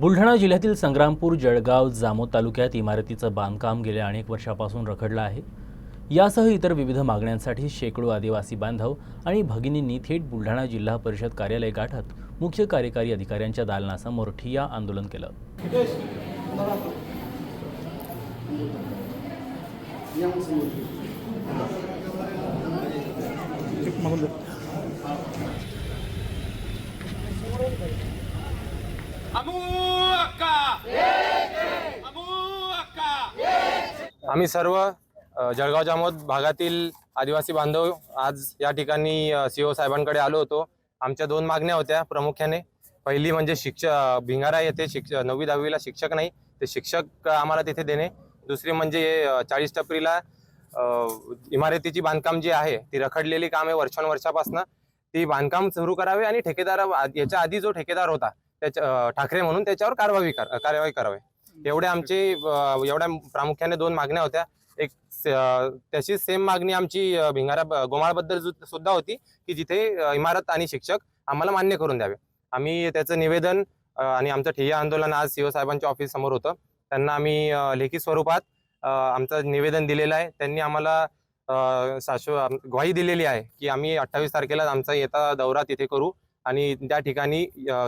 बुलढाणा जिल्ह्यातील संग्रामपूर जळगाव जामोद तालुक्यात इमारतीचं बांधकाम गेल्या अनेक वर्षापासून रखडलं आहे. यासह इतर विविध मागण्यांसाठी शेकडो आदिवासी बांधव आणि भगिनींनी थेट बुलढाणा जिल्हा परिषद कार्यालय गाठत मुख्य कार्यकारी अधिकाऱ्यांच्या दालनासमोर ठिया आंदोलन केलं. अमू आम्ही सर्व जळगाव जामोद भागातील आदिवासी बांधव आज या ठिकाणी सीओ साहेबांकडे आलो होतो. आमच्या दोन मागण्या होत्या प्रामुख्याने. पहिली म्हणजे शिक्षक भिंगारा येथे शिक्ष नववी दहावीला शिक्षक नाही ते शिक्षक आम्हाला तिथे देणे. दुसरी म्हणजे चाळीस टपरीला इमारतीची बांधकाम जी आहे ती रखडलेली काम आहे वर्षानुवर्षापासून ती बांधकाम सुरू करावे आणि ठेकेदार याच्या आधी जो ठेकेदार होता त्याच्या ठाकरे म्हणून त्याच्यावर कारवाई कर- कार्यवाही करावी. एवढे आमचे एवढ्या प्रामुख्याने दोन मागण्या होत्या. एक त्याची सेम मागणी आमची भिंगारा गोमाळबद्दल सुद्धा होती की जिथे इमारत आणि शिक्षक आम्हाला मान्य करून द्यावे. आम्ही त्याचं निवेदन आणि आमचं ठिय्या आंदोलन आज सीओ साहेबांच्या ऑफिस समोर होतं. त्यांना आम्ही लेखी स्वरूपात आमचं निवेदन दिलेलं आहे. त्यांनी आम्हाला शाश्व ग्वाही दिलेली आहे की आम्ही अठ्ठावीस तारखेला आमचा येता दौरा तिथे करू आणि त्या ठिकाणी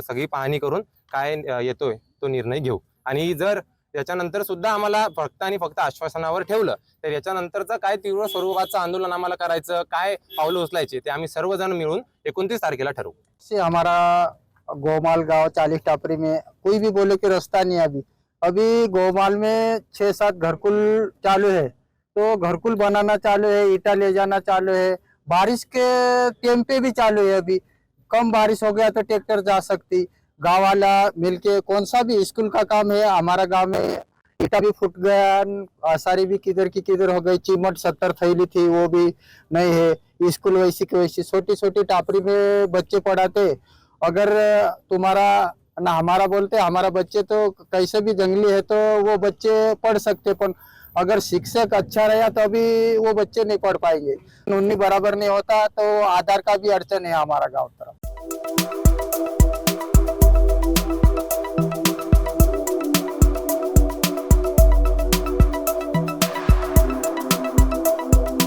सगळी पाहणी करून काय येतोय तो निर्णय घेऊ. आणि जर याच्यानंतर सुद्धा आम्हाला फक्त आणि फक्त आश्वासनावर ठेवलं तर याच्यानंतरचं काय तीव्र स्वरूपाचं आंदोलन आम्हाला करायचं काय पावलं उचलायचे ते आम्ही सर्वजण मिळून एकोणतीस तारखेला ठरवू. से हमारा गोमाल गांव चालीस टापरी में कोई भी बोले कि रास्ता नहीं अभी। अभी गोमाल में छे सात घरकुल चालू है। तो घरकुल बनाना चालू है ईटा ले जाना चालू है बारिश के टाइम पे भी चालू है अभी। कम बारिश हो गया तो ट्रैक्टर जा सकती। गाँव वाला मिलके कौन सा भी स्कूल का काम है, हमारा गाँव में ईटा भी फूट गया आसारी भी किधर की किधर हो गई, चीमट सत्तर थैली थी, वो भी नहीं है, स्कूल वैसी की वैसी छोटी छोटी टापरी में बच्चे पढ़ाते, अगर तुम्हारा ना हमारा बोलते, हमारा बच्चे तो कैसे भी जंगली है तो वो बच्चे पढ़ सकते, पर अगर शिक्षक अच्छा रहा तो अभी वो बच्चे नहीं पढ़ पाएँगे। उन्नी बराबर नहीं होता तो आधार का भी अड़चन है हमारा गाँव तरफ़।